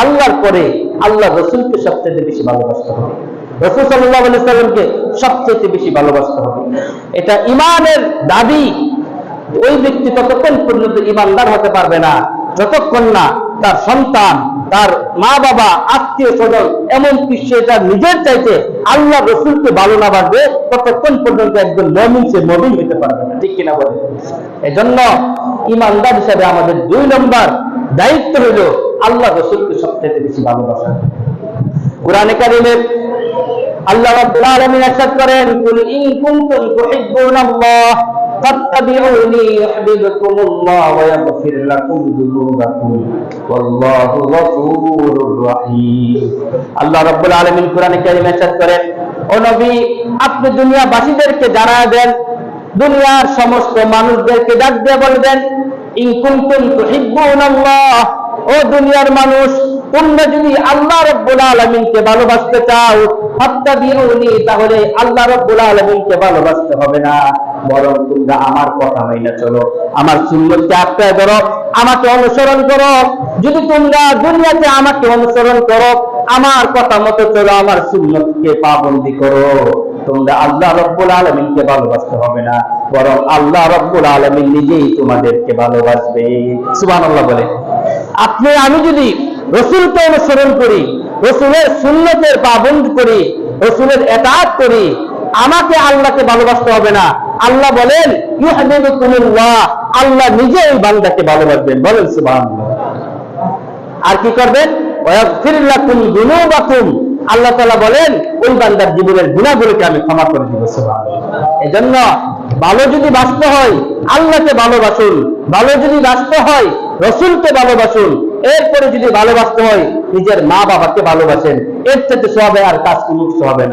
আল্লাহর পরে আল্লাহ রসুলকে সবচেয়ে বেশি ভালোবাসতে হবে। রসুল সাল্লাহ সাল্লামকে সবচেয়ে বেশি ভালোবাসতে হবে। এটা ইমানের দাবি। ওই ব্যক্তি ততক্ষণ পর্যন্ত ইমানদার হতে পারবে না। যতক্ষণ না তার সন্তান, তার মা বাবা আত্মীয় স্বজন এমনকি সে তার নিজের চাইতে আল্লাহ রসুলকে ভালো না বাড়বে ততক্ষণ পর্যন্ত একজন মমিন, সে মমিন হতে পারবে না। ঠিক কিনা বলে এজন্য ইমানদার হিসাবে আমাদের দুই নম্বর দায়িত্ব হলো আল্লাহ রসুলকে সবচেয়ে বেশি ভালোবাসা। কোরআনে কারিমের আল্লাহ করেন, কুল আপনি দুনিয়াবাসীদেরকে জানায় দেন, দুনিয়ার সমস্ত মানুষদেরকে ডাক দিয়ে বলবেন, ইন কুনতুম তুহিব্বুনাল্লাহ ও দুনিয়ার মানুষ, তোমরা যদি আল্লাহ রব্বুল আলমিনকে ভালোবাসতে চাও, ফাত্তাবিউনি, তাহলে আল্লাহ রব্বুল আলমিনকে ভালোবাসতে হবে না। বরং তোমরা আমার কথা মাইনা চলো, আমার সুন্নতকে আঁকড়ায় ধরো আমাকে অনুসরণ করো। যদি তোমরা দুনিয়াতে আমাকে অনুসরণ করো, আমার কথা মতো চলো, আমার সুন্নতকে পাবন্দি করো। তোমরা আল্লাহ রব্বুল আলমিনকে ভালোবাসতে হবে না, বরং আল্লাহ রব্বুল আলমিন নিজেই তোমাদেরকে ভালোবাসবে। সুবহানাল্লাহ বলে। আপনি, আমি যদি রসুলকে অনুসরণ করি, রসুলের সুন্নতের পাবন্দ করি, রসুলের এতাত করি, আমাকে আল্লাহকে ভালোবাসতে হবে না। আল্লাহ বলেন আল্লাহ নিজে ওই বান্দাকে ভালোবাসবেন। বলেন, সুবহানাল্লাহ। আর কি করবেন? আল্লাহ তালা বলেন, ওই বান্দার জীবনের গুনাহগুলোকে আমি ক্ষমা করে দিব এজন্য ভালো যদি বাঁচতে হয়, আল্লাহকে ভালোবাসুন। ভালো যদি বাঁচতে হয় রসুলকে ভালোবাসুন। এরপরে যদি ভালোবাসতে হয়, নিজের মা বাবাকে ভালোবাসেন। এর থেকে সবে আর কাজ কোনো হবে না।